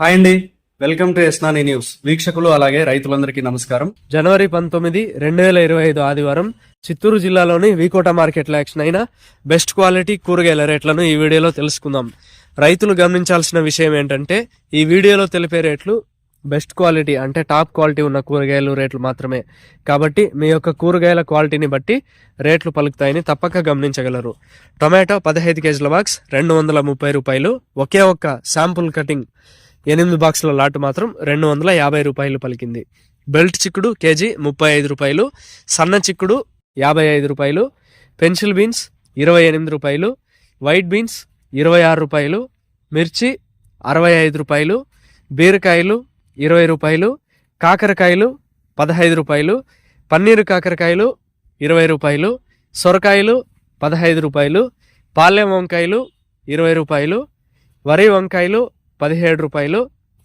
Hi అండి. Welcome to ఎస్నాని news. వీక్షకులు అలాగే రైతులందరికీ నమస్కారం. జనవరి పంతొమ్మిది రెండు వేల ఇరవై ఐదు ఆదివారం చిత్తూరు జిల్లాలోని వీకోట మార్కెట్లో యాక్షన్ అయిన బెస్ట్ క్వాలిటీ కూరగాయల రేట్లను ఈ వీడియోలో తెలుసుకుందాం. రైతులు గమనించాల్సిన విషయం ఏంటంటే ఈ వీడియోలో తెలిపే రేట్లు బెస్ట్ క్వాలిటీ అంటే టాప్ క్వాలిటీ ఉన్న కూరగాయలు రేట్లు మాత్రమే. కాబట్టి మీ యొక్క కూరగాయల క్వాలిటీని బట్టి రేట్లు పలుకుతాయని తప్పక గమనించగలరు. టొమాటో పదహైదు కేజీల బాక్స్ రెండు వందల ముప్పై రూపాయలు ఒకే ఒక్క శాంపుల్ కటింగ్. ఎనిమిది బాక్సుల లాట్ మాత్రం రెండు వందల యాభై రూపాయలు పలికింది. బెల్ట్ చిక్కుడు కేజీ ముప్పై ఐదు రూపాయలు సన్న చిక్కుడు యాభై ఐదు రూపాయలు పెన్సిల్ బీన్స్ ఇరవై ఎనిమిది రూపాయలు వైట్ బీన్స్ ఇరవై ఆరు రూపాయలు మిర్చి అరవై ఐదు రూపాయలు బీరకాయలు ఇరవై రూపాయలు కాకరకాయలు పదహైదు రూపాయలు పన్నీరు కాకరకాయలు ఇరవై రూపాయలు సొరకాయలు పదహైదు రూపాయలు పాలెం వంకాయలు ఇరవై రూపాయలు వరి వంకాయలు పదిహేడు రూపాయలు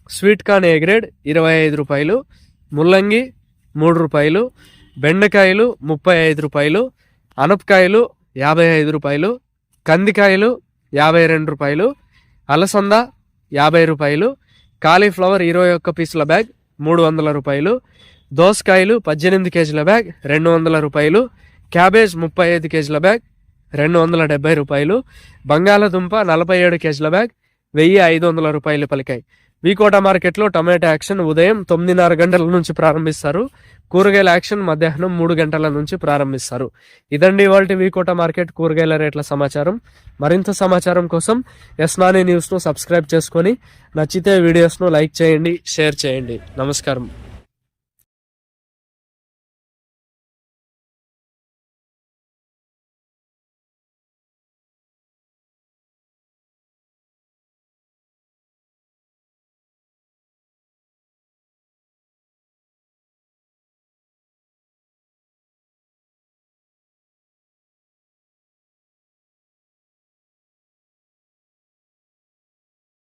స్వీట్ కార్న్ ఏ గ్రేడ్ ఇరవై ఐదు రూపాయలు ముల్లంగి మూడు రూపాయలు బెండకాయలు ముప్పై ఐదు రూపాయలు అనపకాయలు యాభై ఐదు రూపాయలు కందికాయలు యాభై రెండు రూపాయలు అలసంద యాభై రూపాయలు కాలీఫ్లవర్ ఇరవై ఒక్క పీసుల బ్యాగ్ మూడు వందల రూపాయలు దోసకాయలు పద్దెనిమిది కేజీల బ్యాగ్ రెండు వందల రూపాయలు క్యాబేజ్ ముప్పై ఐదు కేజీల బ్యాగ్ రెండు వందల డెబ్బై రూపాయలు బంగాళదుంప నలభై ఏడు కేజీల బ్యాగ్ వెయ్యి ఐదు వందల రూపాయలు పలికాయి. వీకోట మార్కెట్లో టమాటా యాక్షన్ ఉదయం తొమ్మిదిన్నర గంటల నుంచి ప్రారంభిస్తారు. కూరగాయల యాక్షన్ మధ్యాహ్నం మూడు గంటల నుంచి ప్రారంభిస్తారు. ఇదండి ఇవాళ వీకోట మార్కెట్ కూరగాయల రేట్ల సమాచారం. మరింత సమాచారం కోసం ఎస్నాని న్యూస్ను సబ్స్క్రైబ్ చేసుకొని నచ్చితే వీడియోస్ను లైక్ చేయండి షేర్ చేయండి. నమస్కారం.